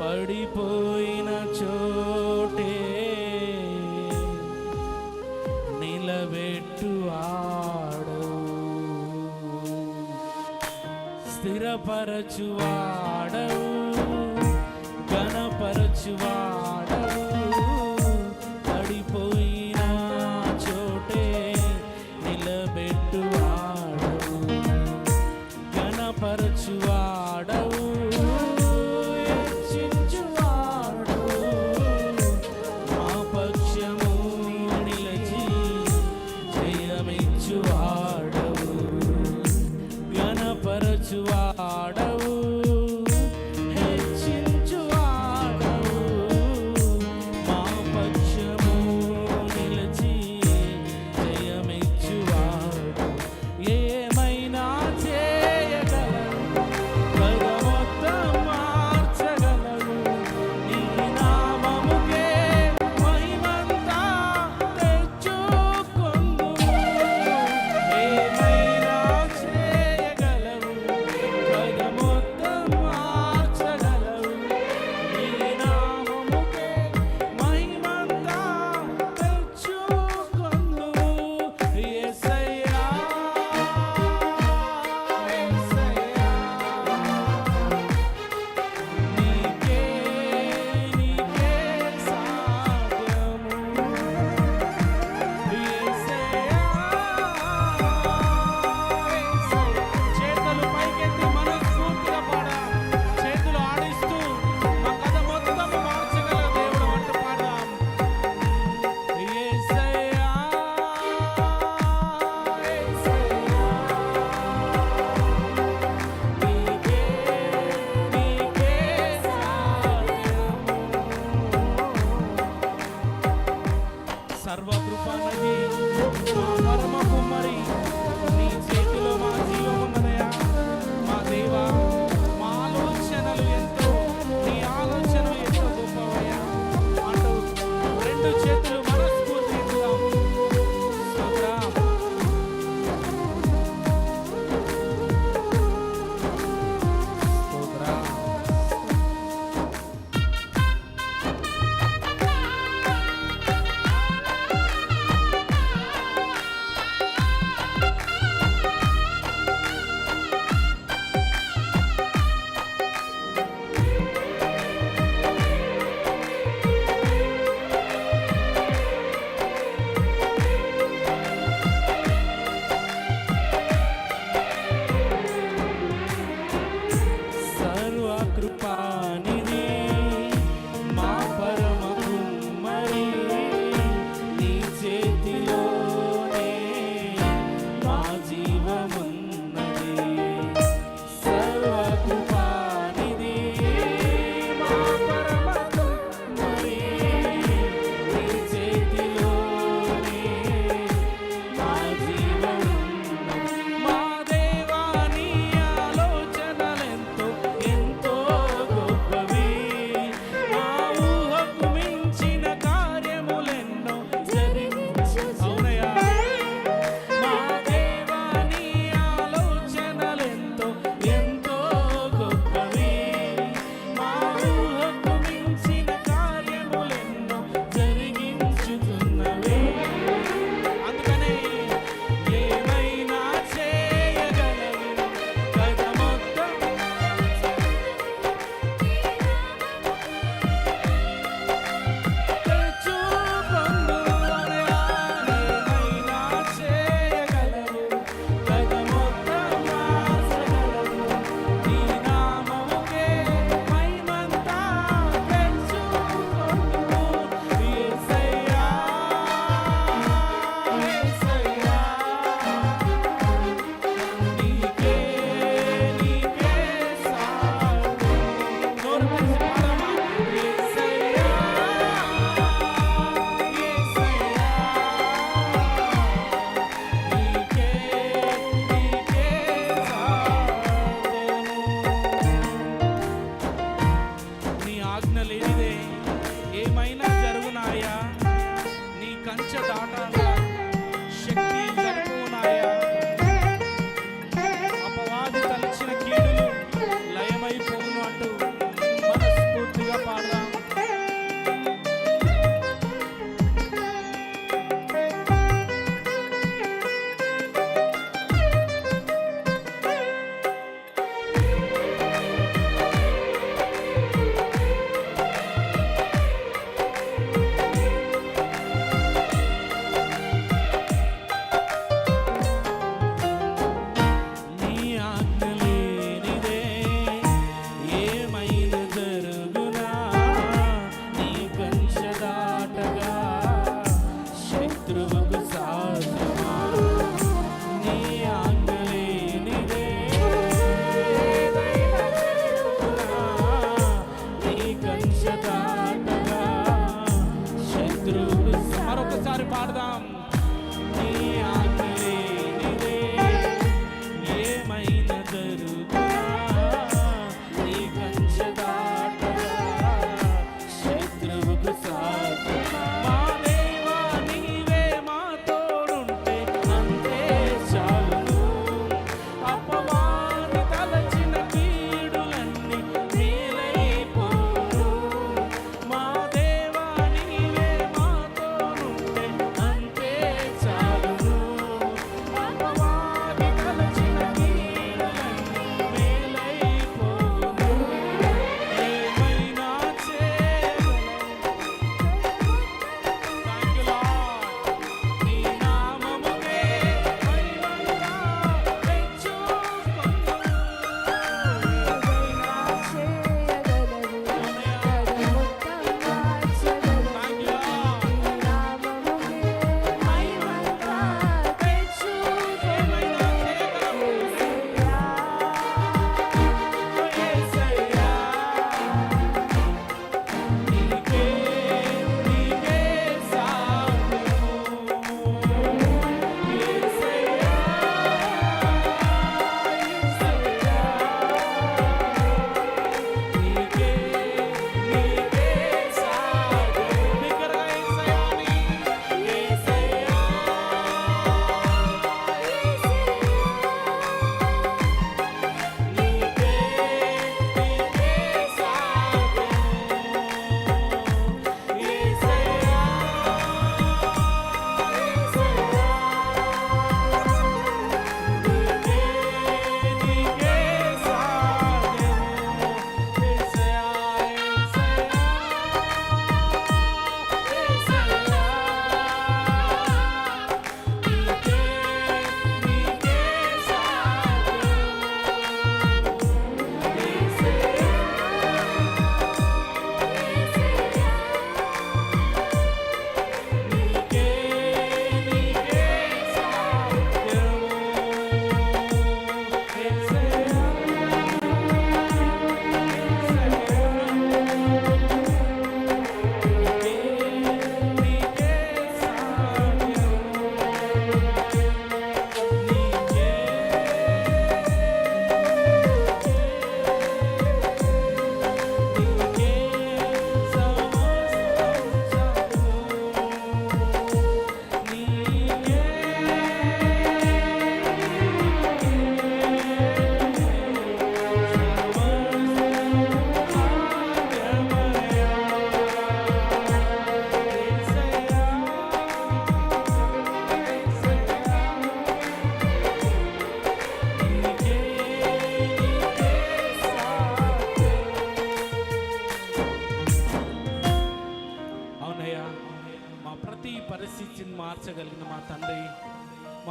పడిపోయిన చోటే నిలబెట్టు ఆడవు. స్థిరపరచువా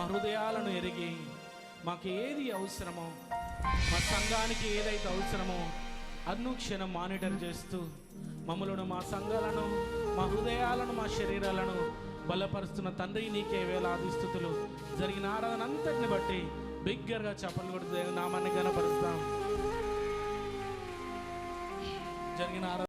మా హృదయాలను ఎరిగి మాకు ఏది అవసరమో మా సంఘానికి ఏదైతే అవసరమో అనుక్షణం మానిటర్ చేస్తూ మమ్మలను మా సంఘాలను మా హృదయాలను మా శరీరాలను బలపరుస్తున్న తండ్రి నీకే వేలాది స్థుతులు. జరిగిన ఆరాధన అంతటిని బట్టి బిగ్గరగా చెప్పలు కూడా నామాన్ని గనపరుస్తాం జరిగిన ఆరాధన